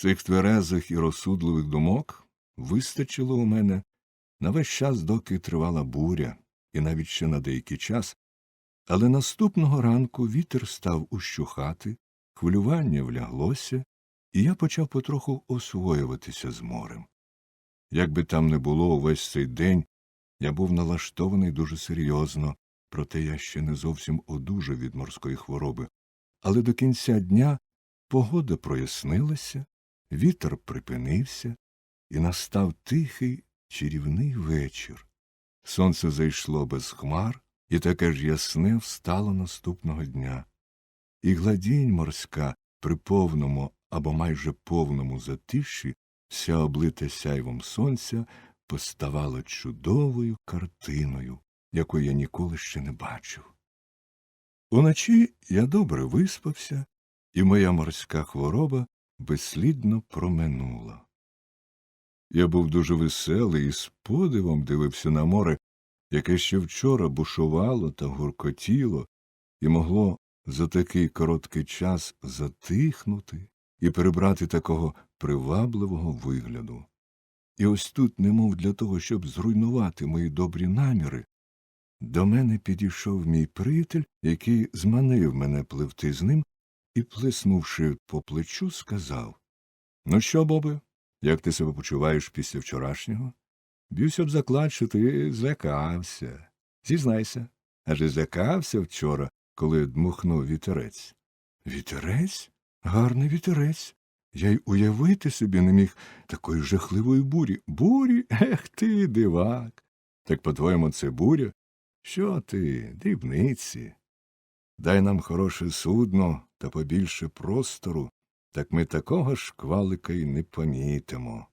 Цих тверезих і розсудливих думок вистачило у мене на весь час, доки тривала буря, і навіть ще на деякий час, але наступного ранку вітер став ущухати, хвилювання вляглося, і я почав потроху освоюватися з морем. Як би там не було увесь цей день, я був налаштований дуже серйозно, проте я ще не зовсім одужав від морської хвороби. Але до кінця дня погода прояснилася, вітер припинився, і настав тихий чарівний вечір. Сонце зайшло без хмар, і таке ж ясне встало наступного дня. І гладінь морська при повному або майже повному затиші, вся облита сяйвом сонця, поставала чудовою картиною, якої я ніколи ще не бачив. Уночі я добре виспався, і моя морська хвороба безслідно проминула. Я був дуже веселий і з подивом дивився на море, яке ще вчора бушувало та гуркотіло, і могло за такий короткий час затихнути і прибрати такого привабливого вигляду. І ось тут, немов для того, щоб зруйнувати мої добрі наміри, до мене підійшов мій приятель, який зманив мене пливти з ним, і, плеснувши по плечу, сказав Ну що, Бобе, як ти себе почуваєш після вчорашнього? Б'юся б заклад, що ти злякався. Зізнайся, адже злякався вчора, коли дмухнув вітерець. Вітерець? Гарний вітерець. Я й уявити собі не міг такої жахливої бурі. Бурі? Ех ти, дивак. Так, по-твоєму, це буря? Що ти, дрібниці? Дай нам хороше судно та побільше простору, так ми такого шквалика й не помітимо.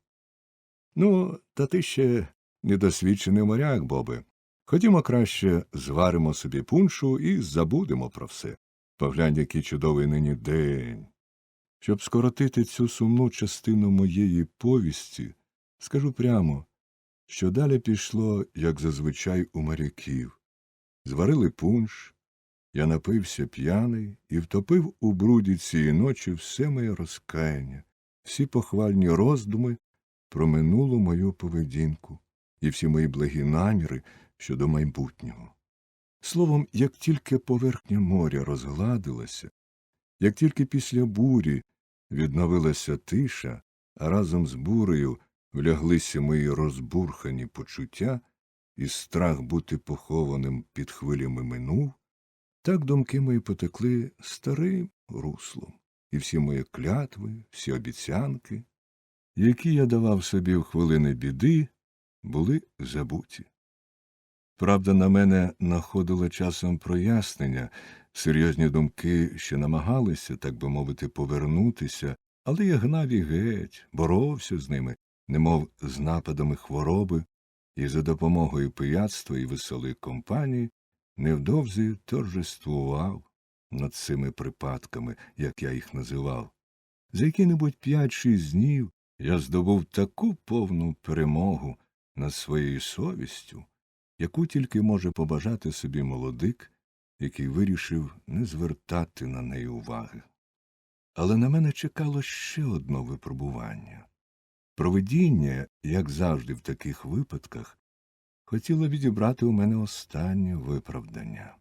Ну, та ти ще недосвідчений моряк, Бобе. Ходімо краще зваримо собі пуншу і забудемо про все. Поглянь, який чудовий нині день. Щоб скоротити цю сумну частину моєї повісті, скажу прямо, що далі пішло, як зазвичай у моряків. Зварили пунш, я напився п'яний і втопив у бруді цієї ночі все моє розкаяння, всі похвальні роздуми про минулу мою поведінку і всі мої благі наміри щодо майбутнього. Словом, як тільки поверхня моря розгладилася, як тільки після бурі відновилася тиша, а разом з бурею вляглися мої розбурхані почуття, і страх бути похованим під хвилями минув, так думки мої потекли старим руслом, і всі мої клятви, всі обіцянки, які я давав собі в хвилини біди, були забуті. Правда, на мене находило часом прояснення, серйозні думки ще намагалися, так би мовити, повернутися, але я гнав і геть, боровся з ними, немов з нападами хвороби, і за допомогою пияцтва і веселої компанії невдовзі торжествував над цими припадками, як я їх називав. За які-небудь п'ять-шість днів я здобув таку повну перемогу над своєю совістю, яку тільки може побажати собі молодик, який вирішив не звертати на неї уваги. Але на мене чекало ще одно випробування. Провидіння, як завжди в таких випадках, хотіло відібрати у мене останнє виправдання.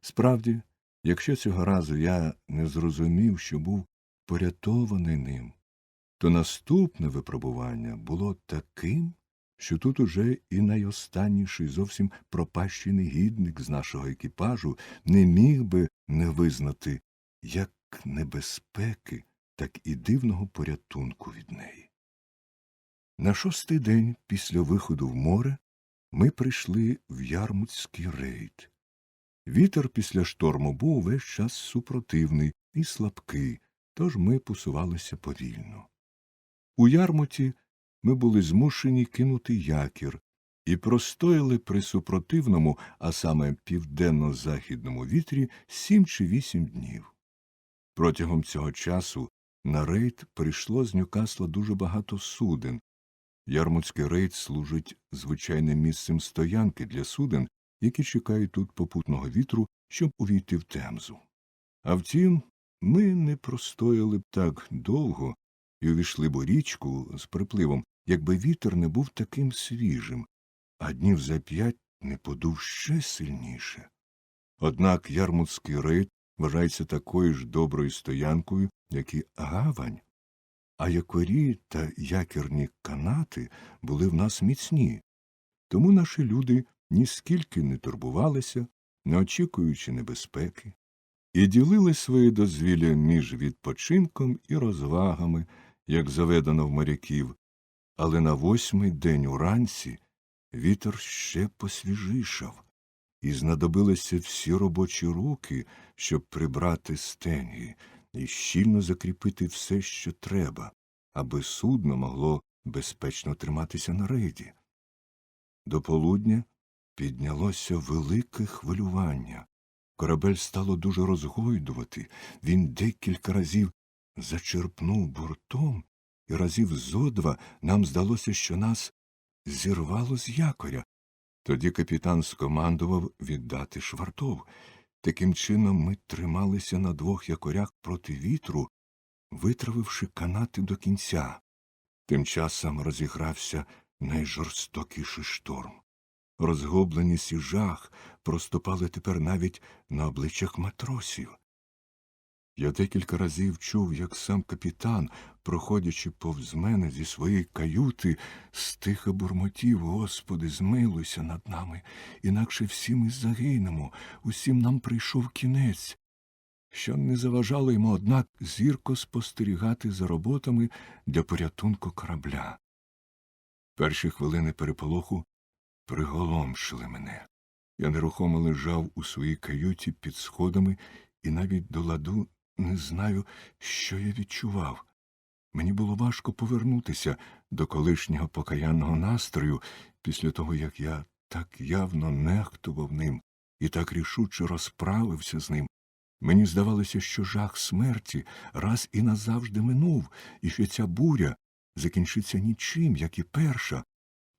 Справді, якщо цього разу я не зрозумів, що був порятований ним, то наступне випробування було таким, що тут уже і найостанніший зовсім пропащий негідник з нашого екіпажу не міг би не визнати як небезпеки, так і дивного порятунку від неї. На шостий день після виходу в море ми прийшли в ярмутський рейд. Вітер після шторму був весь час супротивний і слабкий, тож ми посувалися повільно. У ярмуті ми були змушені кинути якір і простояли при супротивному, а саме південно-західному вітрі, сім чи вісім днів. Протягом цього часу на рейд прийшло з Ньюкасла дуже багато суден. Ярмутський рейд служить звичайним місцем стоянки для суден, які чекають тут попутного вітру, щоб увійти в темзу. А втім, ми не простояли б так довго, і увійшли б у річку з припливом, якби вітер не був таким свіжим, а днів за п'ять не подув ще сильніше. Однак ярмутський рейд вважається такою ж доброю стоянкою, як і гавань, а якорі та якірні канати були в нас міцні, тому наші люди ніскільки не турбувалися, не очікуючи небезпеки, і ділили своє дозвілля між відпочинком і розвагами, як заведено в моряків, але на восьмий день уранці вітер ще посвіжішав, і знадобилися всі робочі руки, щоб прибрати стенги і щільно закріпити все, що треба, аби судно могло безпечно триматися на рейді. До полудня піднялося велике хвилювання. Корабель стало дуже розгойдувати. Він декілька разів зачерпнув бортом, і разів зо два нам здалося, що нас зірвало з якоря. Тоді капітан скомандував віддати швартов. Таким чином ми трималися на двох якорях проти вітру, витравивши канати до кінця. Тим часом розігрався найжорстокіший шторм. Розгубленість і жах проступали тепер навіть на обличчях матросів. Я декілька разів чув, як сам капітан, проходячи повз мене зі своєї каюти, стиха бурмотів, Господи, змилуйся над нами, інакше всі ми загинемо, усім нам прийшов кінець. Що не заважало йому, однак, зірко спостерігати за роботами для порятунку корабля. Перші хвилини переполоху приголомшили мене. Я нерухомо лежав у своїй каюті під сходами і навіть до ладу не знаю, що я відчував. Мені було важко повернутися до колишнього покаянного настрою після того, як я так явно нехтував ним і так рішуче розправився з ним. Мені здавалося, що жах смерті раз і назавжди минув, і що ця буря закінчиться нічим, як і перша.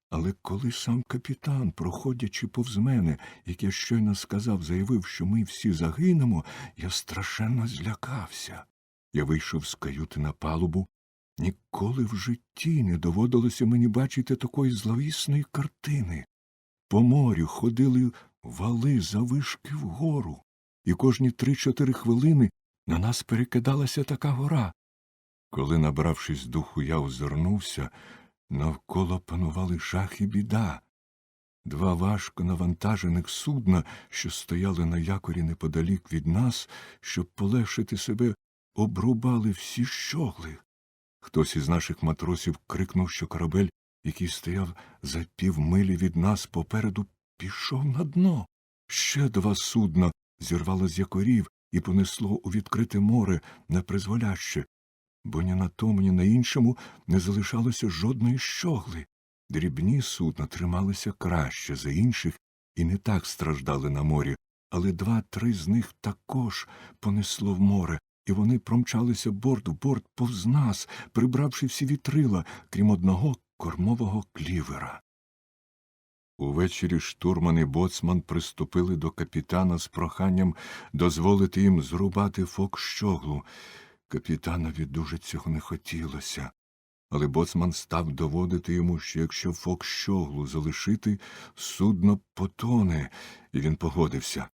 Але коли сам капітан, проходячи повз мене, як я щойно сказав, заявив, що ми всі загинемо, я страшенно злякався. Я вийшов з каюти на палубу. Ніколи в житті не доводилося мені бачити такої зловісної картини. По морю ходили вали завишки вгору, і кожні три-чотири хвилини на нас перекидалася така гора. Коли, набравшись духу, я озирнувся, Навколо панували жах і біда. Два важко навантажених судна, що стояли на якорі неподалік від нас, щоб полегшити себе, обрубали всі щогли. Хтось із наших матросів крикнув, що корабель, який стояв за півмилі від нас попереду, пішов на дно. Ще два судна зірвало з якорів і понесло у відкрите море непризволяще, бо ні на тому, ні на іншому не залишалося жодної щогли. Дрібні судна трималися краще за інших і не так страждали на морі, але два-три з них також понесло в море, і вони промчалися борт в борт повз нас, прибравши всі вітрила, крім одного кормового клівера. Увечері штурман і боцман приступили до капітана з проханням дозволити їм зрубати фок щоглу. Капітанові дуже цього не хотілося, але боцман став доводити йому, що якщо фок щоглу залишити, судно потоне, і він погодився.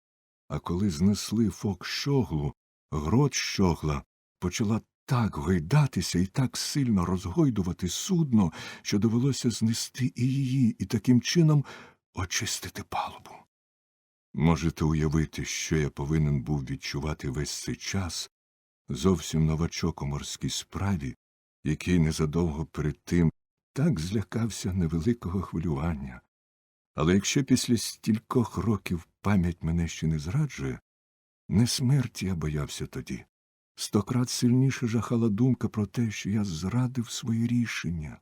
А коли знесли фок щоглу, грот щогла почала так гойдатися і так сильно розгойдувати судно, що довелося знести і її, і таким чином очистити палубу. Можете уявити, що я повинен був відчувати весь цей час, зовсім новачок у морській справі, який незадовго перед тим так злякався невеликого хвилювання. Але якщо після стількох років пам'ять мене ще не зраджує, не смерті я боявся тоді. Стократ сильніше жахала думка про те, що я зрадив своє рішення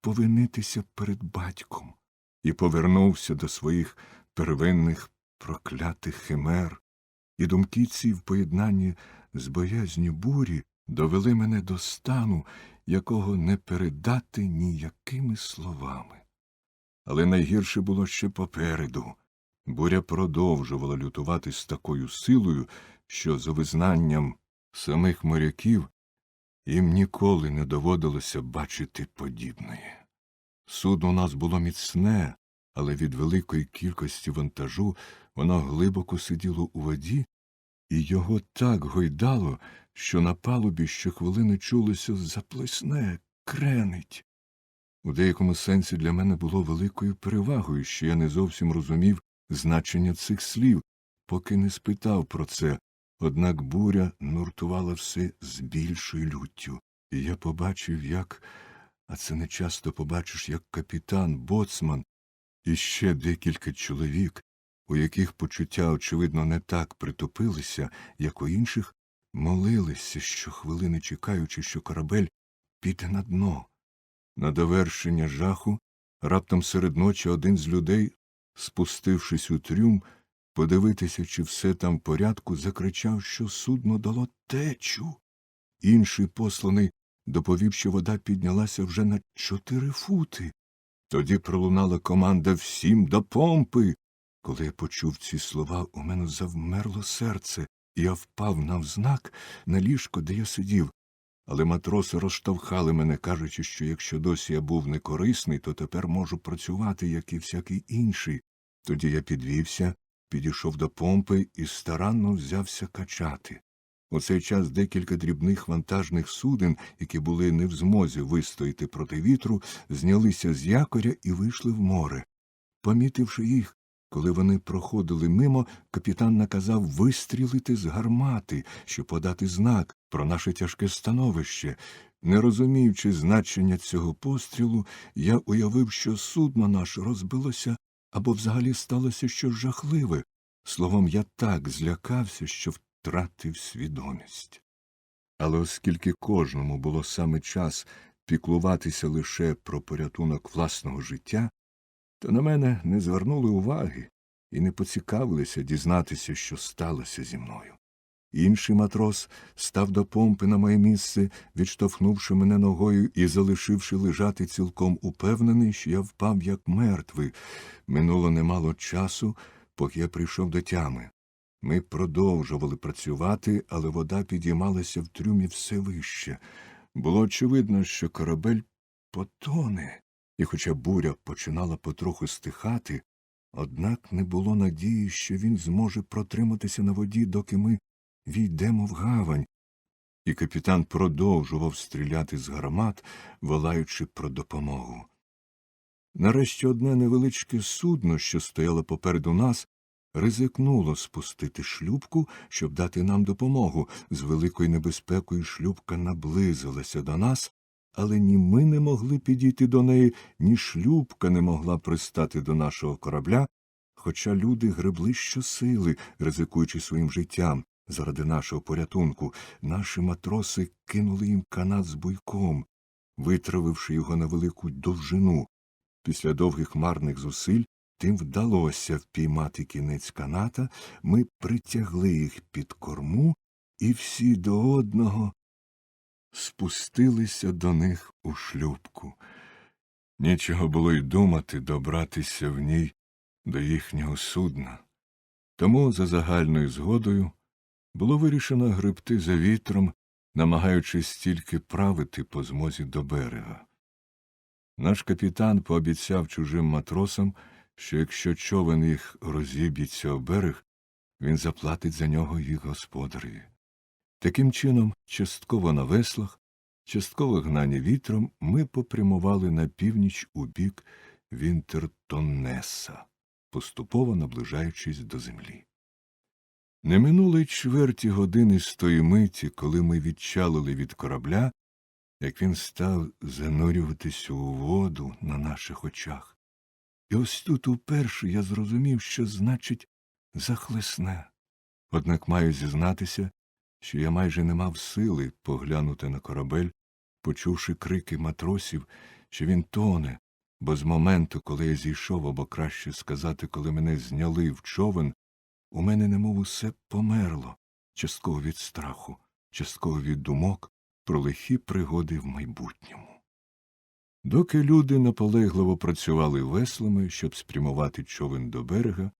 повинитися перед батьком і повернувся до своїх первинних проклятих химер, і думки ці в поєднанні з боязню бурі довели мене до стану, якого не передати ніякими словами. Але найгірше було ще попереду. Буря продовжувала лютувати з такою силою, що, за визнанням самих моряків, Їм ніколи не доводилося бачити подібної. Судно у нас було міцне, але від великої кількості вантажу воно глибоко сиділо у воді, і його так гойдало, що на палубі щохвилини чулося заплесне, кренить. У деякому сенсі для мене було великою перевагою, що я не зовсім розумів значення цих слів, поки не спитав про це, однак буря нуртувала все з більшою люттю, і я побачив, як, а це не часто побачиш, як капітан, боцман і ще декілька чоловік, у яких почуття, очевидно, не так притупилися, як у інших, молилися щохвилини, чекаючи, що корабель піде на дно. На довершення жаху раптом серед ночі один з людей, спустившись у трюм, подивитися, чи все там в порядку, закричав, що судно дало течу. Інший посланий доповів, що вода піднялася вже на чотири фути. Тоді пролунала команда всім до помпи. Коли я почув ці слова, у мене завмерло серце, і я впав навзнак на ліжко, де я сидів. Але матроси розштовхали мене, кажучи, що якщо досі я був некорисний, то тепер можу працювати, як і всякий інший. Тоді я підвівся, підійшов до помпи і старанно взявся качати. У цей час декілька дрібних вантажних суден, які були не в змозі вистояти проти вітру, знялися з якоря і вийшли в море. Помітивши їх, коли вони проходили мимо, капітан наказав вистрілити з гармати, щоб подати знак про наше тяжке становище. Не розуміючи значення цього пострілу, я уявив, що судно наше розбилося або взагалі сталося щось жахливе. Словом, я так злякався, що втратив свідомість. Але оскільки кожному було саме час піклуватися лише про порятунок власного життя, то на мене не звернули уваги і не поцікавилися дізнатися, що сталося зі мною. Інший матрос став до помпи на моє місце, відштовхнувши мене ногою і залишивши лежати цілком упевнений, що я впав як мертвий. Минуло немало часу, поки я прийшов до тями. Ми продовжували працювати, але вода підіймалася в трюмі все вище. Було очевидно, що корабель потоне, і хоча буря починала потроху стихати, однак не було надії, що він зможе протриматися на воді, доки ми війдемо в гавань, і капітан продовжував стріляти з гармат, волаючи про допомогу. Нарешті одне невеличке судно, що стояло попереду нас, ризикнуло спустити шлюбку, щоб дати нам допомогу. З великою небезпекою шлюбка наблизилася до нас, але ні ми не могли підійти до неї, ні шлюбка не могла пристати до нашого корабля, хоча люди гребли щосили, ризикуючи своїм життям. Заради нашого порятунку наші матроси кинули їм канат з буйком, витравивши його на велику довжину. Після довгих марних зусиль тим вдалося впіймати кінець каната, ми притягли їх під корму, і всі до одного спустилися до них у шлюбку. Нічого було й думати добратися в ній до їхнього судна. Тому, за загальною згодою, було вирішено гребти за вітром, намагаючись тільки правити по змозі до берега. Наш капітан пообіцяв чужим матросам, що якщо човен їх розіб'ється об берег, він заплатить за нього їх господареві. Таким чином, частково на веслах, частково гнані вітром, ми попрямували на північ у бік Вінтертоннеса, поступово наближаючись до землі. Не минуло й чверті години з тої миті, коли ми відчалили від корабля, як він став занурюватися у воду на наших очах. І ось тут уперше я зрозумів, що значить захлесне. Однак маю зізнатися, що я майже не мав сили поглянути на корабель, почувши крики матросів, що він тоне, бо з моменту, коли я зійшов, або краще сказати, коли мене зняли в човен, у мене немов усе померло, частково від страху, частково від думок про лихі пригоди в майбутньому. Доки люди наполегливо працювали веслами, щоб спрямувати човен до берега,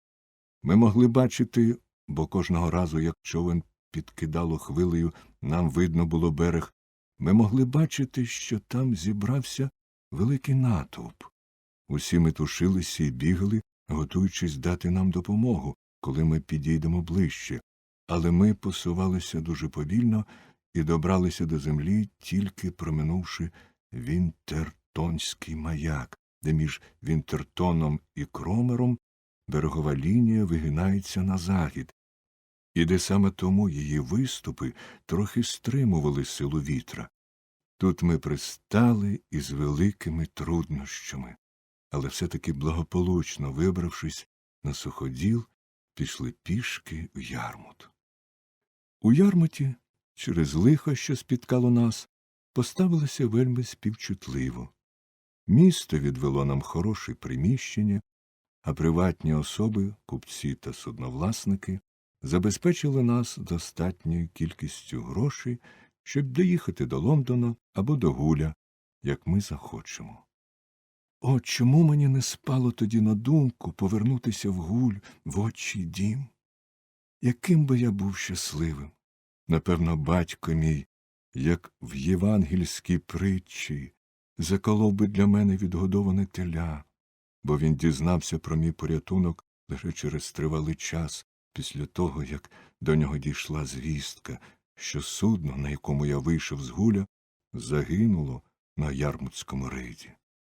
ми могли бачити, бо кожного разу, як човен підкидало хвилею, нам видно було берег, ми могли бачити, що там зібрався великий натовп. Усі метушилися і бігали, готуючись дати нам допомогу, коли ми підійдемо ближче, але ми посувалися дуже повільно і добралися до землі, тільки проминувши Вінтертонський маяк, де між Вінтертоном і Кромером берегова лінія вигинається на захід, і де саме тому її виступи трохи стримували силу вітра. Тут ми пристали із великими труднощами, але все-таки благополучно вибравшись на суходіл, пішли пішки в ярмут. У ярмуті, через лихо, що спіткало нас, поставилося вельми співчутливо. Місто відвело нам хороше приміщення, а приватні особи, купці та судновласники, забезпечили нас достатньою кількістю грошей, щоб доїхати до Лондона або до Гуля, як ми захочемо. О, чому мені не спало тоді на думку повернутися в гуль в отчий дім? Яким би я був щасливим? Напевно, батько мій, як в євангельській притчі, заколов би для мене відгодоване теля, бо він дізнався про мій порятунок лише через тривалий час після того, як до нього дійшла звістка, що судно, на якому я вийшов з гуля, загинуло на ярмутському рейді.